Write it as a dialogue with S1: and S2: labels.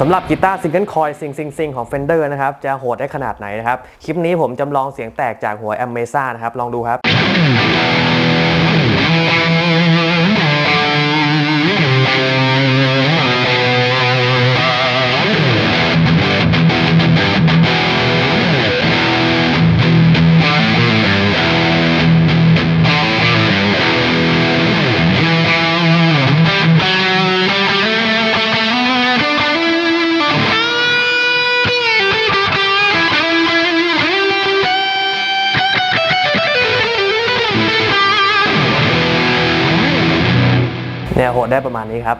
S1: สำหรับกีตาร์ซิงเกิลคอยซิงซิงซิงของ Fender นะครับ จะโหดได้ขนาดไหนนะครับ คลิปนี้ผมจำลองเสียงแตกจากหัวแอมเมซ่านะครับ ลองดูครับ เนี่ยโหดได้ประมาณนี้ครับ